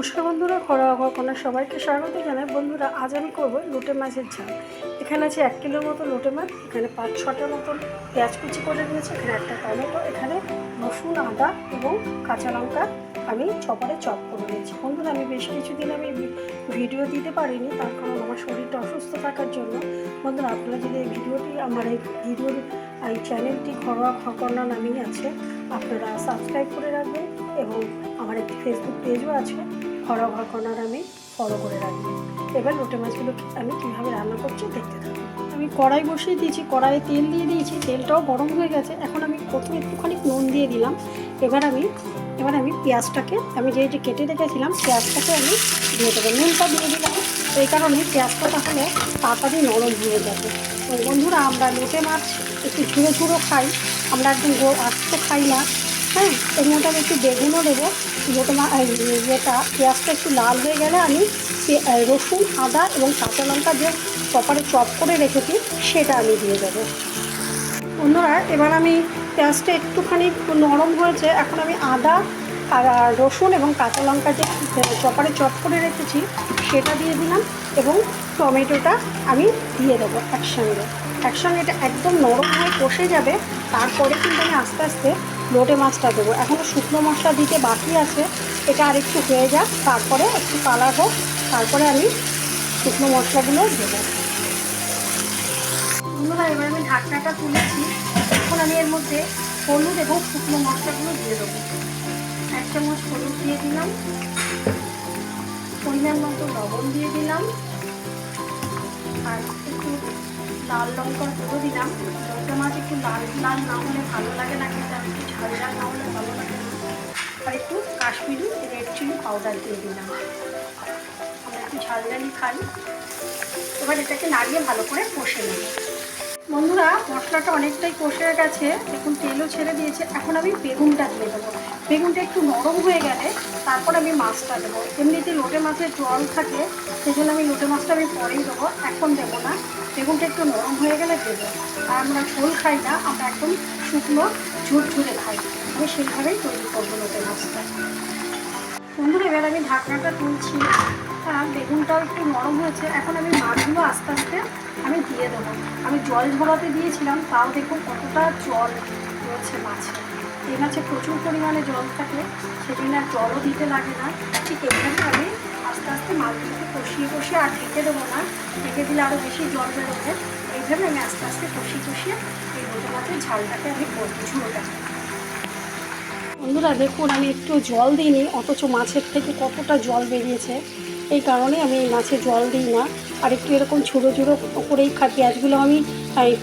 নমস্কার বন্ধুরা, ঘরোয়া ঘটনা সবাইকে স্বাগত জানাই। বন্ধুরা, আজ আমি করব লোটে মাছের ঝাল। এখানে আছে এক কিলোর মতো লোটে মাছ, এখানে পাঁচ ছটার মতন পেঁয়াজ কুচি করে নিয়েছি এখানে একটা টমেটো, এখানে রসুন, আদা এবং কাঁচা লঙ্কা আমি চপারে চপ করে নিয়েছি। বন্ধুরা, আমি বেশ কিছুদিন আমি ভিডিও দিতে পারিনি, তার কারণ আমার শরীরটা অসুস্থ থাকার জন্য। বন্ধুরা, আপনারা যদি এই ভিডিওটি, আমার এই ভিডিওর, এই চ্যানেলটি ঘরোয়া ঘটনা নামেই আছে, আপনারা সাবস্ক্রাইব করে রাখবেন এবং আমার একটি ফেসবুক পেজও আছে। ঘরোয়া ঘটনা আমি ফলো করে রাখবেন এবার লোটে মাছগুলো আমি কীভাবে রান্না করছি দেখতে থাকুন। আমি কড়াই বসিয়ে দিয়েছি, কড়াইয়ে তেল দিয়ে দিয়েছি, তেলটাও গরম হয়ে গেছে। এখন আমি প্রথমে একটুখানি নুন দিয়ে দিলাম। এবার আমি এবার আমি পেঁয়াজটাকে আমি যে যে কেটে রেখেছিলাম, পেঁয়াজটাকে আমি দিয়ে দেবো। নুনটা দিয়ে দিলাম। এই কারণে পেঁয়াজটা তাহলে তাড়াতাড়ি নরম হয়ে যাবে। বন্ধুরা, আমরা লোটে মাছ একটু ঝুড়ো ঝুড়ো খাই। আমরা একদম আস্ত খাই না। হ্যাঁ এর মধ্যে আমি একটু বেগুনও দেবো। এই ইয়েটা, পেঁয়াজটা একটু লাল হয়ে গেলে আমি রসুন, আদা এবং কাঁচা লঙ্কা যে চপারে চপ করে রেখেছি, সেটা আমি দিয়ে দেবো। বন্ধুরা, এবার আমি পেঁয়াজটা একটুখানি নরম হয়েছে। এখন আমি আদা আর রসুন এবং কাঁচা লঙ্কা যে চপারে চপ করে রেখেছি, সেটা দিয়ে দিলাম এবং টমেটোটা আমি দিয়ে দেবো একসঙ্গে। একসঙ্গে এটা একদম নরম হয়ে কষে যাবে, তারপরে কিন্তু আমি আস্তে আস্তে লোটে মাছটা দেবো। এখনও শুকনো মশলা দিতে বাকি আছে। এটা আর একটু হয়ে যাক, তারপরে একটু কালার হোক, তারপরে আমি শুকনো মশলাগুলো দেবো। এবার আমি ঢাকনাটা তুলেছি। এখন আমি এর মধ্যে হলুদ এবং শুকনো মশলাগুলো দিয়ে দেবো। এক চামচ হলুদ দিয়ে দিলাম। পরিমাণ মতো লবণ দিয়ে দিলাম। আর একটু লাল লঙ্কার গুঁড়ো দিলাম। লঙ্কা মাছ একটু লাল লাল না হলে ভালো লাগে না, কিন্তু আমি একটু ঝাল ঝাল না হলে ভালো লাগে আর একটু কাশ্মীরি রেড চিলি পাউডার দিয়ে দিলাম। আমরা একটু ঝাল ঝালই খাই। এবার এটাকে নাড়িয়ে ভালো করে কষে নেব। বন্ধুরা, মশলাটা অনেকটাই কষে গেছে। দেখুন, তেলও ছেড়ে দিয়েছে। এখন আমি বেগুনটা দিয়ে দেবো। বেগুনটা একটু নরম হয়ে গেলে তারপর আমি মাছটা দেবো। এমনিতে লোটে মাছের জল থাকে সেই জন্য আমি লোটে মাছটা আমি পরেই দেবো। এখন দেবো না। বেগুনটা একটু নরম হয়ে গেলে দেবো। আর আমরা ঝোল খাই না, আমরা একদম শুকনো ঝুরঝুরে খাই। আমি সেইভাবেই তৈরি করব লোটে মাছটা বন্ধুরা, এবার আমি ঢাকনাটা তুলছি। হ্যাঁ বেগুনটাও একটু নরম হয়েছে। এখন আমি মাছগুলো আস্তে আস্তে আমি দিয়ে দেবো। আমি জল ঝরাতে দিয়েছিলাম, তাও দেখুন কতটা জল রয়েছে মাছে। এই মাছে প্রচুর পরিমাণে জল থাকে, সেজন্য আর জলও দিতে লাগে না। ঠিক এইভাবে আমি আস্তে আস্তে মাছগুলোকে কষিয়ে কষিয়ে আর ঢেকে দেবো না। ঢেকে দিলে আরও বেশি জল বেরোবে। এইভাবে আমি আস্তে আস্তে কষিয়ে কষিয়ে এই মাছের ঝালটাকে আমি করব ঝুড়োটাকে বন্ধুরা, দেখুন, আমি একটু জল দিইনি, অথচ মাছের থেকে কতটা জল বেরিয়েছে। এই কারণে আমি এই মাছে জল দিই না। আর একটু এরকম ছোটো ছোটো করেই খাই পেঁয়াজগুলো আমি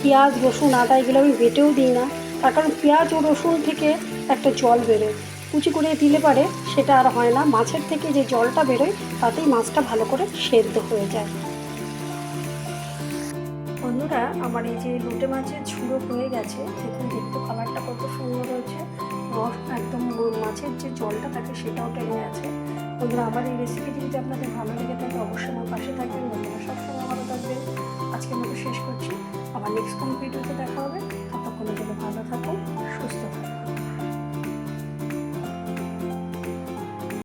পেঁয়াজ, রসুন, আদা, এগুলো আমি বেটেও দিই না। তার কারণ পেঁয়াজ ও রসুন থেকে একটা জল বেরোয়। কুচি করে দিলে পারে, সেটা আর হয় না। মাছের থেকে যে জলটা বেরোয়, তাতেই মাছটা ভালো করে সেদ্ধ হয়ে যায়। বন্ধুরা, আমার এই যে লোটে মাছের ঝুড়ো হয়ে গেছে সেখানে দেখতে কালারটা কত সুন্দর হয়েছে। রস, একদম মাছের যে জলটা থাকে, সেটাও টেনে আছে বন্ধুরা, আমার এই রেসিপিটি যদি আপনাদের ভালো লেগে থাকে, অবশ্যই আমার পাশে থাকবেন। বন্ধুরা, সবসময় ভালো থাকবেন। আজকের মতো শেষ করছি। আবার নেক্সট কোনো ভিডিওতে দেখা হবে।